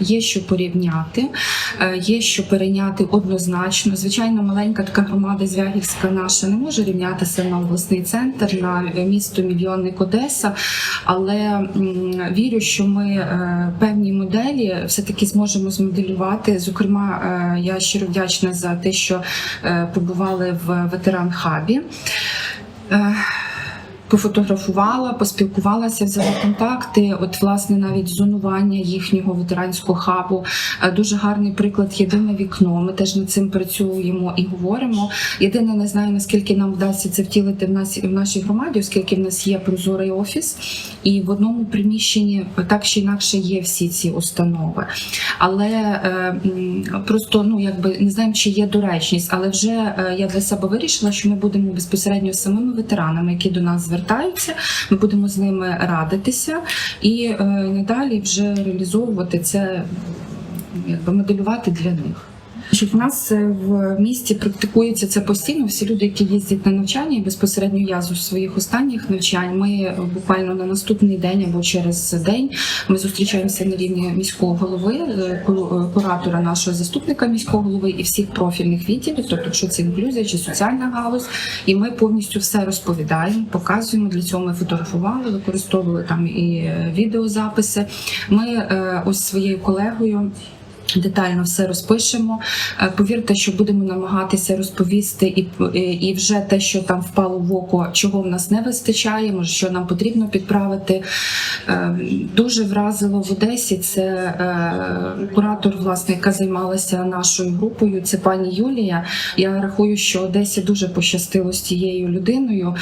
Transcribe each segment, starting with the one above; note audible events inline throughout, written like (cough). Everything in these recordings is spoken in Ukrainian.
є що порівняти, е, є що перейняти однозначно. Звичайно, маленька така громада Звягільська наша не може рівнятися на обласний центр, на місто мільйонник Одеса, але вірю, що ми е, певні моделі все-таки зможемо змоделювати. Зокрема, е, я щиро вдячна за те, що е, побували в ветеран хабі. Пофотографувала, поспілкувалася, взяла контакти. От, власне, навіть зонування їхнього ветеранського хабу. Е, Дуже гарний приклад єдине вікно. Ми теж над цим працюємо і говоримо. Єдине, не знаю наскільки нам вдасться це втілити в нас в нашій громаді, оскільки в нас є прозорий офіс, і в одному приміщенні так чи інакше є всі ці установи. Але е, просто ну якби не знаємо, чи є доречність, але вже е, я для себе вирішила, що ми будемо безпосередньо самими ветеранами, які до нас звертаються. Ми будемо з ними радитися і е, надалі вже реалізовувати це, якби моделювати для них. Значить, в нас е, в місті практикується це постійно. Всі люди, які їздять на навчання, і безпосередньо я з своїх останніх навчань. Ми е, буквально на наступний день або через день ми зустрічаємося на рівні міського голови, е, ку- куратора нашого заступника міського голови і всіх профільних відділів, тобто якщо це інклюзія чи соціальна галузь, і ми повністю все розповідаємо, показуємо. Для цього ми фотографували, використовували там і відеозаписи. Ми ось своєю колегою. Детально все розпишемо. Е, Повірте, що будемо намагатися розповісти і, і, вже те, що там впало в око, чого в нас не вистачає, може, що нам потрібно підправити. Е, Дуже вразило в Одесі. Це е, куратор, власне, яка займалася нашою групою. Це пані Юлія. Я рахую, що Одесі дуже пощастило з тією людиною,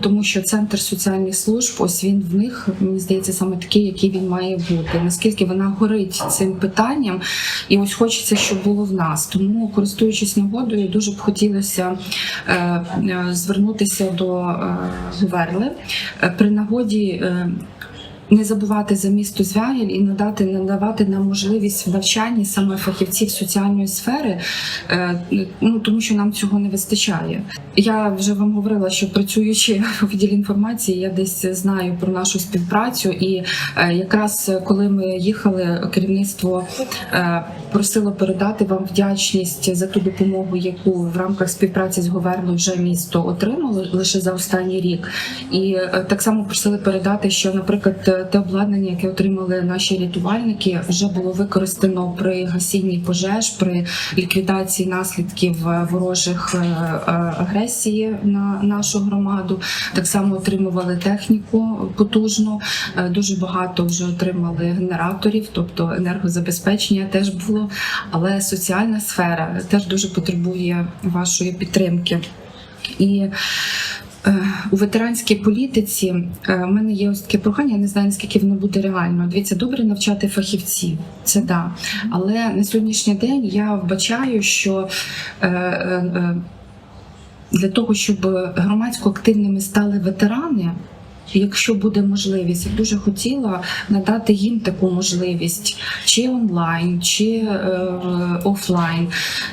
тому що центр соціальних служб, ось він в них мені здається саме такий, який він має бути. Наскільки вона горить цим питанням, і ось хочеться, щоб було в нас. Тому, користуючись нагодою, дуже б хотілося е, е, звернутися до е, Гуверли Е, при нагоді. Не забувати за місто Звягіль і надати надавати нам можливість в навчанні саме фахівців соціальної сфери, е, ну тому що нам цього не вистачає. Я вже вам говорила, що працюючи (laughs) у відділі інформації, я десь знаю про нашу співпрацю, і е, якраз коли ми їхали, керівництво е, просило передати вам вдячність за ту допомогу, яку в рамках співпраці з Говерлою вже місто отримало лише за останній рік. І так само просили передати, що, наприклад, те обладнання, яке отримали наші рятувальники, вже було використано при гасінні пожеж, при ліквідації наслідків е, ворожих е, е, агресії на нашу громаду. Так само отримували техніку потужну. Дуже багато вже отримали генераторів, тобто енергозабезпечення теж було. Але соціальна сфера теж дуже потребує вашої підтримки. І у ветеранській політиці е, в мене є ось таке прохання, я не знаю наскільки воно буде реально. Дивіться, добре навчати фахівців, це да. Але на сьогоднішній день я вбачаю, що е, е, е, для того, щоб громадсько активними стали ветерани. Якщо буде можливість, я дуже хотіла надати їм таку можливість, чи онлайн, чи е, офлайн,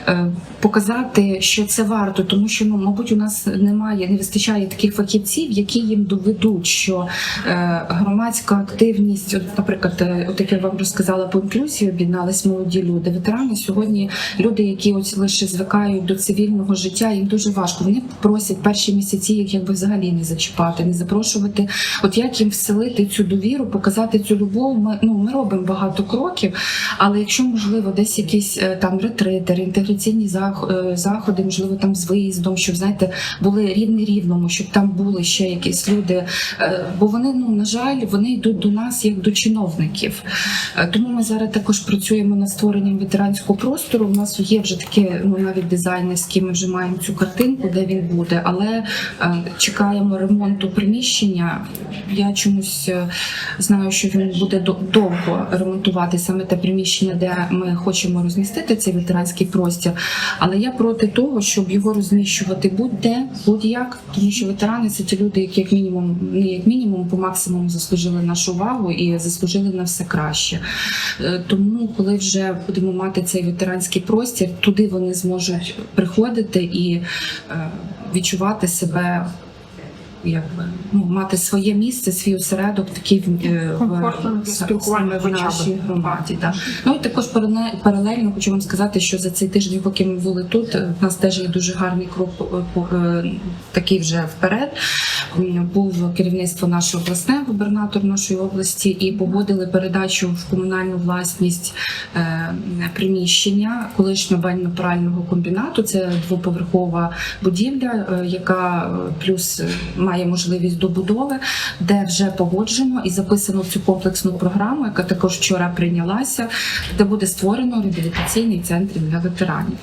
е, показати, що це варто, тому що ну, мабуть, у нас немає, не вистачає таких фахівців, які їм доведуть, що е, громадська активність, от, наприклад, е, от як я вам розказала по інклюзії, об'єднались молоді люди. Ветерани сьогодні люди, які ось лише звикають до цивільного життя, їм дуже важко. Вони просять перші місяці їх якби взагалі не зачіпати, не запрошувати. От як їм вселити цю довіру, показати цю любов. Ми ну ми робимо багато кроків, але якщо можливо, десь якісь е, там ретрити, інтеграційні е, заходи, можливо, там з виїздом, щоб знаєте, були рівні рівному, щоб там були ще якісь люди. Е, Бо вони, ну на жаль, вони йдуть до нас як до чиновників. Тому ми зараз також працюємо над створенням ветеранського простору. У нас є вже таке, ну навіть дизайнерські, ми вже маємо цю картинку, де він буде, але чекаємо ремонту приміщення. Я чомусь е, знаю, що він буде довго ремонтувати саме те приміщення, де ми хочемо розмістити цей ветеранський простір. Але я проти того, щоб його розміщувати будь-де, будь-як, тому що ветерани це ті люди, які як мінімум, не як мінімум, по максимуму заслужили нашу увагу і заслужили на все краще. Е, Тому, коли вже будемо мати цей ветеранський простір, туди вони зможуть приходити і е, відчувати себе якби ну мати своє місце, свій осередок, такий е, в спілкування саме в нашій громаді. Да. Ну і також паралельно хочу вам сказати, що за цей тиждень, поки ми були тут, е, в нас теж є дуже гарний крок е, такий вже вперед. Був керівництво нашого обласне, губернатор нашої області, і погодили передачу в комунальну власність приміщення колишнього бально-прального комбінату. Це двоповерхова будівля, яка плюс е, має можливість добудови, де вже погоджено і записано цю комплексну програму, яка також вчора прийнялася, де буде створено реабілітаційний центр для ветеранів.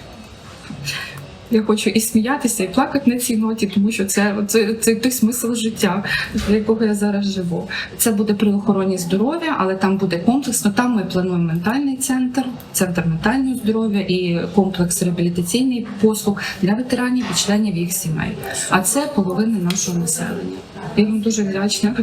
Я хочу і сміятися, і плакати на цій ноті, тому що це, це, це той смисл життя, для якого я зараз живу. Це буде при охороні здоров'я, але там буде комплексно. Там ми плануємо ментальний центр, центр ментального здоров'я і комплекс реабілітаційний послуг для ветеранів і членів їх сімей. А це половина нашого населення. Я вам дуже вдячна.